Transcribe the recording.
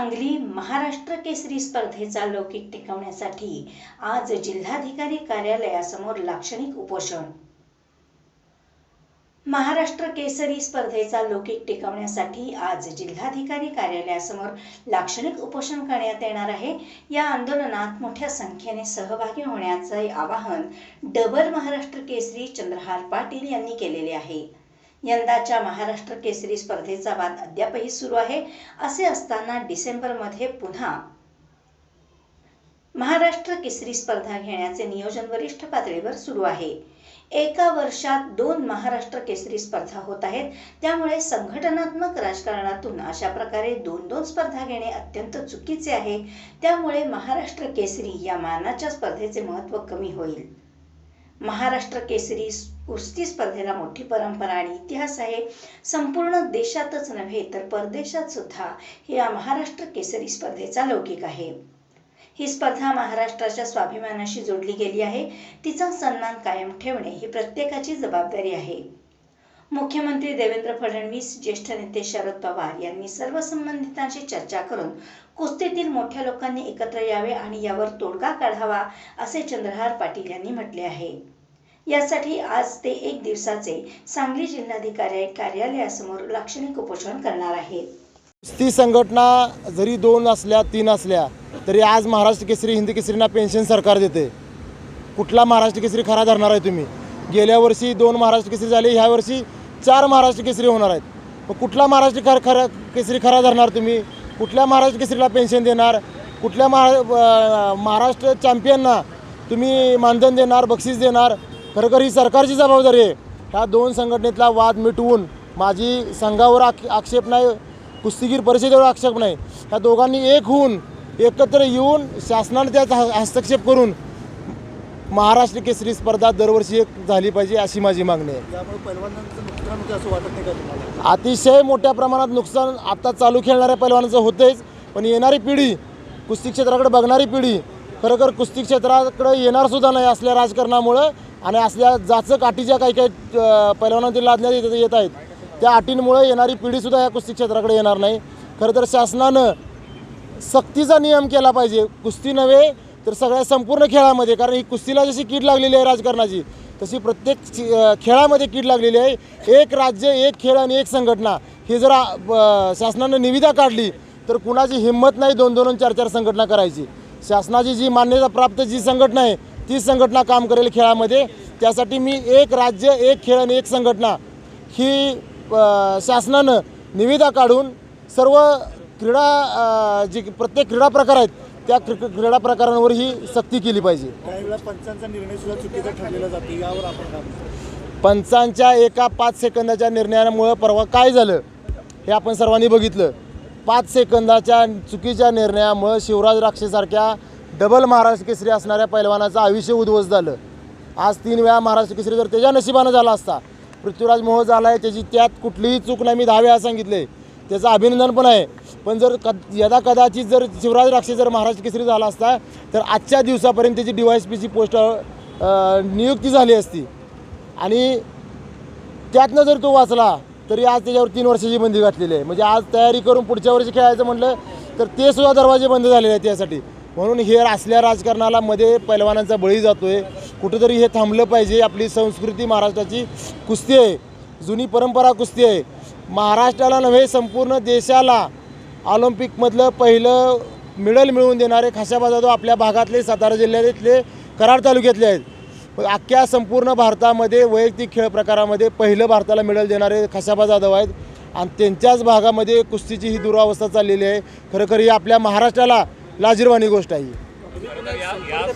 सांगली महाराष्ट्र केसरी स्पर्धेचा लौकिक टिकवण्यासाठी आज जिल्हाधिकारी कार्यालयासमोर लाक्षणिक उपोषण. महाराष्ट्र केसरी स्पर्धेचा लौकिक टिकवण्यासाठी आज जिल्हाधिकारी कार्यालयासमोर लाक्षणिक उपोषण करण्यात येणार आहे. या आंदोलनात मोठ्या संख्येने सहभागी होण्याचे आवाहन डबल महाराष्ट्र केसरी चंद्रहार पाटील यांनी केलेले आहे. यंदाच्या महाराष्ट्र केसरी स्पर्धेचा वाद अद्यापही सुरू आहे. असे असताना डिसेंबरमध्ये पुन्हा महाराष्ट्र केसरी स्पर्धा घेण्याचे नियोजन वरिष्ठ पातळीवर सुरू आहे. एका वर्षात दोन महाराष्ट्र केसरी स्पर्धा होत आहेत. त्यामुळे संघटनात्मक राजकारणातून अशा प्रकारे दोन दोन स्पर्धा घेणे अत्यंत चुकीचे आहे. त्यामुळे महाराष्ट्र केसरी या मानाच्या स्पर्धेचे महत्त्व कमी होईल. महाराष्ट्र केसरी कुस्ती स्पर्धेला मोठी परंपरा आणि इतिहास आहे. संपूर्ण देशातच नव्हे तर परदेशात सुद्धा या महाराष्ट्र केसरी स्पर्धेचा लौकिक आहे. ही स्पर्धा महाराष्ट्राच्या स्वाभिमानाशी जोडली गेली आहे. तिचा सन्मान कायम ठेवणे ही प्रत्येकाची जबाबदारी आहे. मुख्यमंत्री देवेंद्र फडणवीस ज्येष्ठ नेते शरद पवार यांनी सर्व संबंधितांशी चर्चा करून कुस्तीतील मोठ्या लोकांनी एकत्र यावे आणि यावर तोडगा काढावा असे चंद्रहार पाटील यांनी म्हटले आहे. यासाठी आज ते एक दिवसाचे सांगली जिल्हाधिकारी कार्यालयासमोर लाक्षणिक उपोषण करणार आहेत. ती संघटना जरी दोन असल्या तीन असल्या तरी आज महाराष्ट्र केसरी हिंदी केसरींना पेन्शन सरकार देते. कुठला महाराष्ट्र केसरी खरा धरणार आहे तुम्ही? गेल्या वर्षी दोन महाराष्ट्र केसरी झाले ह्या वर्षी चार महाराष्ट्र केसरी होणार आहेत. मग कुठला महाराष्ट्र खर खरा केसरी खरा धरणार तुम्ही? कुठल्या महाराष्ट्र केसरीला पेन्शन देणार? कुठल्या महा महाराष्ट्र चॅम्पियनना तुम्ही मानधन देणार बक्षीस देणार? खरोखर ही सरकारची जबाबदारी आहे. ह्या दोन संघटनेतला वाद मिटवून माझी संघावर आक आक्षेप नाही कुस्तीगीर परिषदेवर आक्षेप नाही. ह्या दोघांनी एक होऊन एकत्र येऊन शासनाने त्यात ह- हस्तक्षेप करून महाराष्ट्र केसरी स्पर्धा दरवर्षी एक झाली पाहिजे अशी माझी मागणी आहे. तुम्हाला? अतिशय मोठ्या प्रमाणात नुकसान आता चालू खेळणाऱ्या पैलवानाचं होतेच पण येणारी पिढी कुस्ती क्षेत्राकडे बघणारी पिढी खरोखर कुस्ती क्षेत्राकडे येणार सुद्धा नाही असल्या राजकारणामुळं आणि असल्या जाचं काठीच्या काही काही अं, पैलवानांची लादण्यात येत येत आहेत त्या अटींमुळे येणारी पिढीसुद्धा या कुस्ती क्षेत्राकडे येणार नाही. खरं तर शासनानं सक्तीचा नियम केला पाहिजे. कुस्ती नव्हे तर सगळ्या संपूर्ण खेळामध्ये कारण ही कुस्तीला जशी कीड लागलेली आहे राजकारणाची तशी प्रत्येक खेळामध्ये कीड लागलेली आहे. एक राज्य एक खेळ आणि एक संघटना ही जर शासनानं निविदा काढली तर कुणाची हिंमत नाही दोन दोन चार चार संघटना करायची. शासनाची जी मान्यता प्राप्त जी संघटना आहे तीच संघटना काम करेल खेळामध्ये. त्यासाठी मी एक राज्य एक खेळ आणि एक संघटना ही शासनानं निविदा काढून सर्व क्रीडा जी प्रत्येक क्रीडा प्रकार आहेत त्या क्रि क्रीडा प्रकारांवर ही सक्ती केली पाहिजे? पंचांच्या एका पाच सेकंदाच्या निर्णयामुळं परवा काय झालं हे आपण सर्वांनी बघितलं. पाच सेकंदाच्या चुकीच्या निर्णयामुळं शिवराज राक्षेसारख्या डबल महाराष्ट्र केसरी असणाऱ्या पैलवानाचं आयुष्य उद्ध्वस्त झालं. आज तीन वेळा महाराष्ट्र केसरी जर त्याच्या नशिबानं झाला असता पृथ्वीराज मोह झाला आहे त्याची त्यात कुठलीही चूक नाही मी दहा वेळा सांगितले. त्याचं अभिनंदन पण आहे. पण जर कद यदा कदाचित जर शिवराज राक्षे जर महाराष्ट्र केसरी झाला असता तर आजच्या दिवसापर्यंत त्याची डी वाय एस पीची पोस्ट नियुक्ती झाली असती. आणि त्यातनं जर तो वाचला तरी आज त्याच्यावर तीन वर्षाची बंदी घातलेली आहे. म्हणजे आज तयारी करून पुढच्या वर्षी खेळायचं म्हटलं तर ते सुद्धा दरवाजे बंद झालेले आहेत त्यासाठी म्हणून हे असल्या राजकारणाला मध्ये पैलवानांचा बळी जातो आहे कुठंतरी हे थांबलं पाहिजे. आपली संस्कृती महाराष्ट्राची कुस्ती आहे. जुनी परंपरा कुस्ती आहे. महाराष्ट्राला नव्हे संपूर्ण देशाला ऑलिम्पिकमधलं पहिलं मेडल मिळवून देणारे खाशाबा जाधव आपल्या भागातले सातारा जिल्ह्यातले कराड तालुक्यातले आहेत. अख्ख्या संपूर्ण भारतामध्ये वैयक्तिक खेळ प्रकारामध्ये पहिलं भारताला मेडल देणारे खशाबा जाधव आहेत. आणि त्यांच्याच भागामध्ये कुस्तीची ही दुरावस्था चाललेली आहे. खरं खरं ही आपल्या महाराष्ट्राला लाजीरवाणी गोष्ट आहे